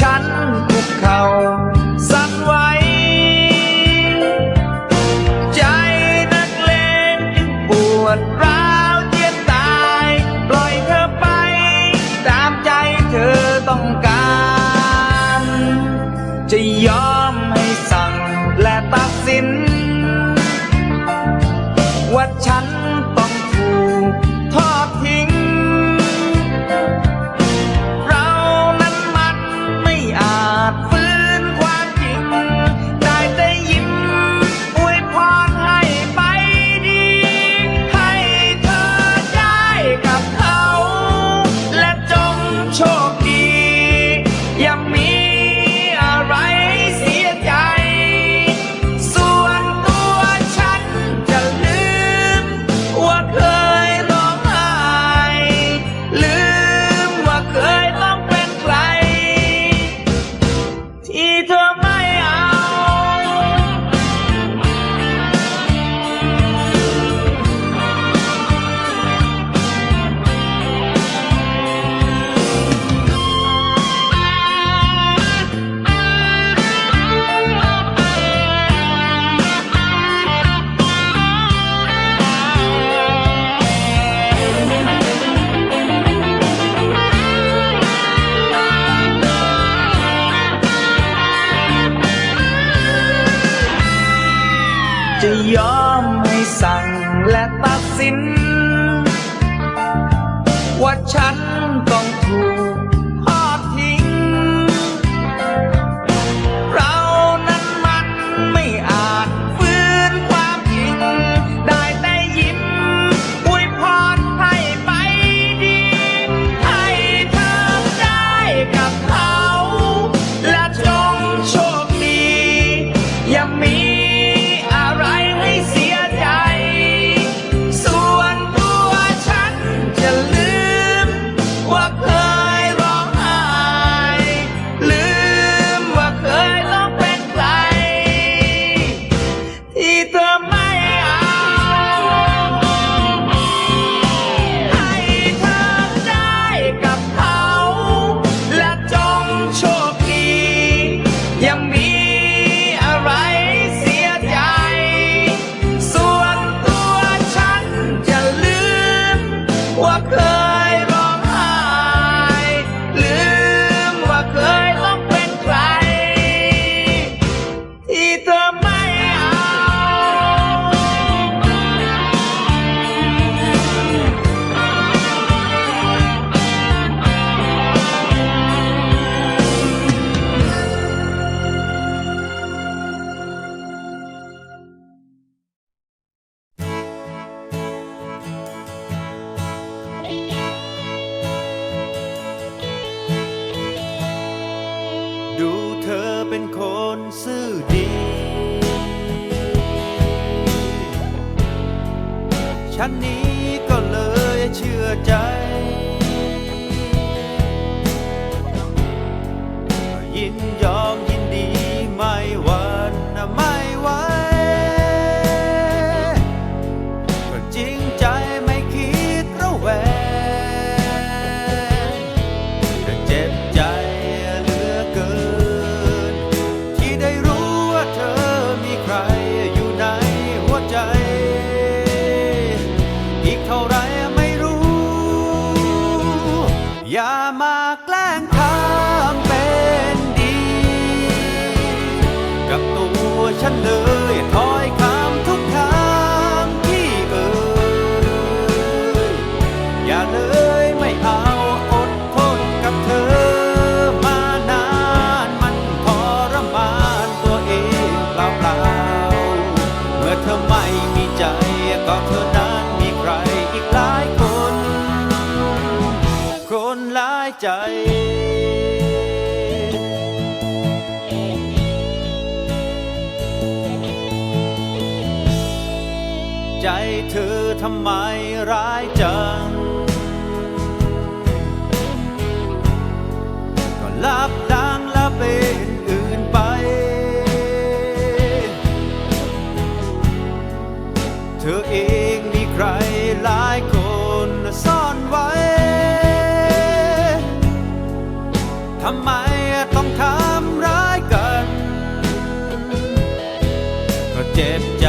ฉันคุกเข่าสั่นไหวใจนักเลงจึงปวดร้าวเจียนตาย ปล่อยเธอไป ตามใจเธอต้องการ จะยอมให้สั่งและตัดสิน ว่าฉัน จะยอมให้สั่งและตัดสิน ว่าฉัน ท่านนี้ก็เลยเชื่อใจ ยินยอม ทำไมร้ายจัง ก็ลับดังและเป็นอื่นไป เธอเองมีใครหลายคนซ่อนไว้ ทำไมต้องทำร้ายกัน ก็เจ็บใจ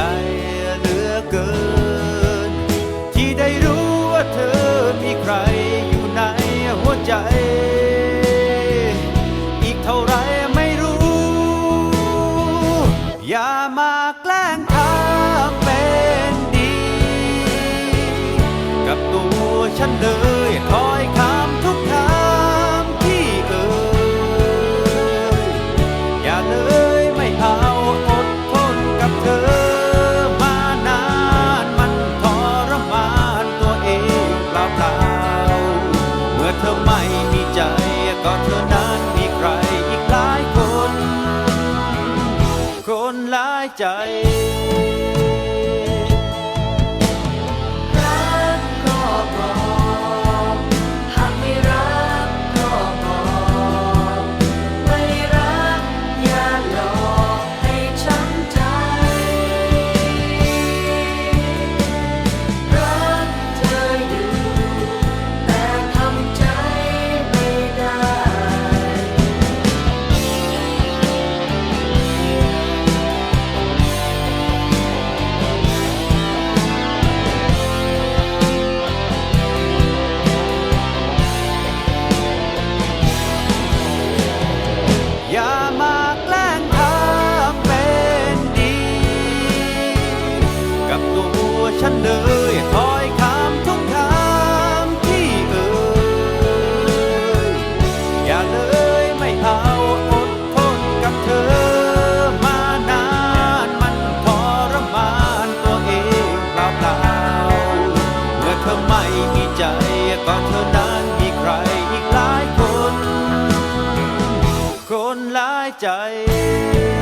Bye.